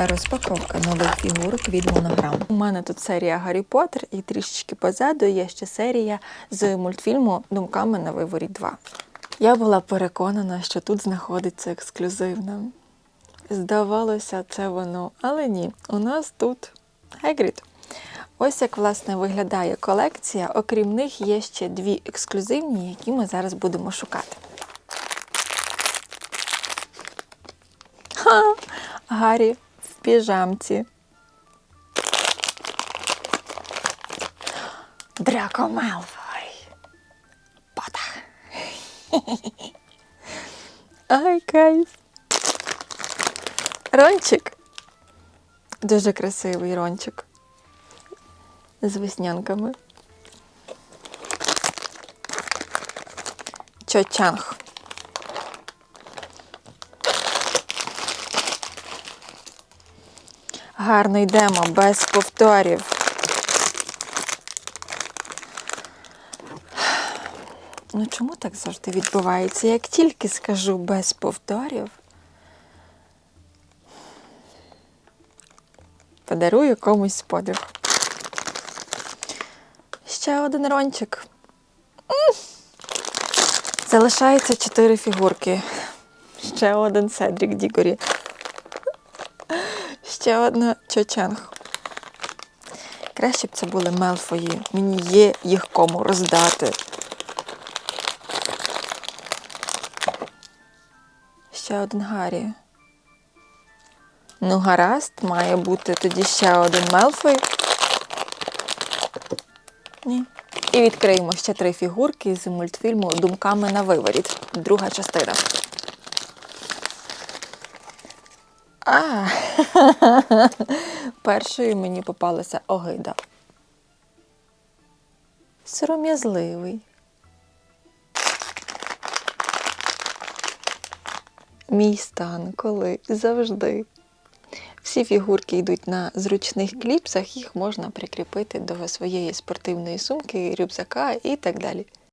Розпаковка нових фігурок від монограм. У мене тут серія Гаррі Поттер і трішечки позаду є ще серія з мультфільму Думками на виворі 2. Я була переконана, що тут знаходиться ексклюзивне. Здавалося, це воно, але ні, у нас тут Хегрід. Ось як власне виглядає колекція. Окрім них є ще дві ексклюзивні, які ми зараз будемо шукати. Ха! Гаррі піжамці. Драко Мелфой. Потах. Ай, кайф. Рончик. Дуже красивий рончик. З веснянками. Чочанг. Гарно йдемо, без повторів. Ну чому так завжди відбувається? Як тільки скажу без повторів, подарую комусь подих. Ще один рончик. Залишається чотири фігурки. Ще один Седрік Дігорі. Ще одна Чочанг. Краще б це були Мелфої. Мені є їх кому роздати. Ще один Гаррі. Ну, гаразд, має бути тоді ще один Мелфой. Ні. І відкриємо ще три фігурки з мультфільму Думками на виворіт. Друга частина. А, першою мені попалася огида. Сором'язливий. Мій стан коли завжди. Всі фігурки йдуть на зручних кліпсах, їх можна прикріпити до своєї спортивної сумки, рюкзака і так далі.